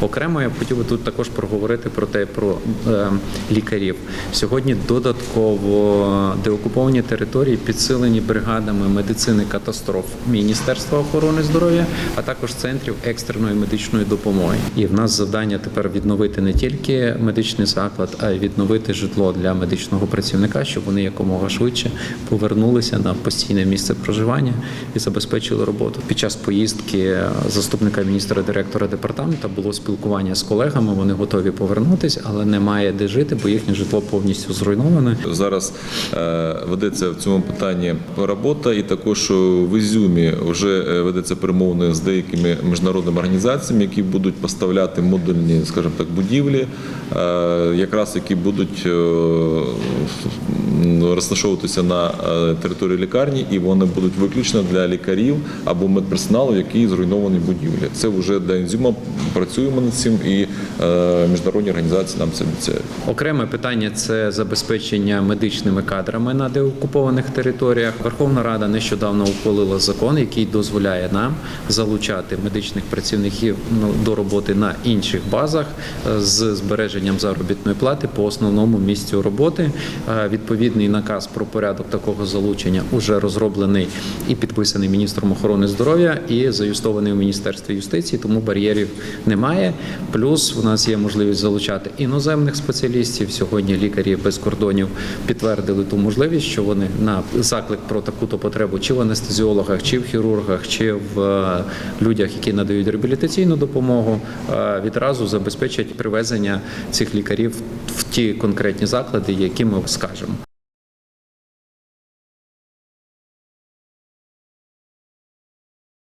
Окремо я б хотів би тут також проговорити про те, про е, лікарів. Сьогодні додатково деокуповані території підсилені бригадами медицини катастроф Міністерства охорони здоров'я, а також центрів екстреної медичної допомоги. І в нас завдання тепер відновити не тільки медичний заклад, а й відновити житло для медичного працівника, щоб вони якомога швидше повернулися на постійне місце проживання і забезпечили роботу. Під час поїздки заступника міністра директора департаменту було спілкування з колегами. Вони готові повернутися, але немає де жити, бо їхнє житло повністю зруйноване. Зараз е, ведеться в цьому питанні робота, і також в Ізюмі вже е, ведеться перемовини з деякими міжнародними організаціями, які будуть поставляти модульні, скажімо так, будівлі, е, якраз які будуть е, розташовуватися на е, території лікарні, і вони будуть виключно для лікарів або медперсоналу, які зруйновані будівлі. Це вже для Ізюма працюємо над цим, і е, міжнародні організації нам це обіцяють. Окреме питання це забезпечення медичними кадрами на деокупованих територіях. Верховна Рада нещодавно ухвалила закон, який дозволяє нам залучати медичних працівників ну, до роботи на інших базах е, з збереженням заробітної плати по основному місцю роботи. Е, Відповідний наказ про порядок такого залучення уже розроблений і підписаний міністром охорони здоров'я і заюстований у міністерстві юстиції, тому бар'єрів немає. Плюс у нас є можливість залучати іноземних спеціалістів. Сьогодні лікарі без кордонів підтвердили ту можливість, що вони на заклик про таку-то потребу, чи в анестезіологах, чи в хірургах, чи в е, людях, які надають реабілітаційну допомогу, е, відразу забезпечать привезення цих лікарів в ті конкретні заклади, які ми скажемо.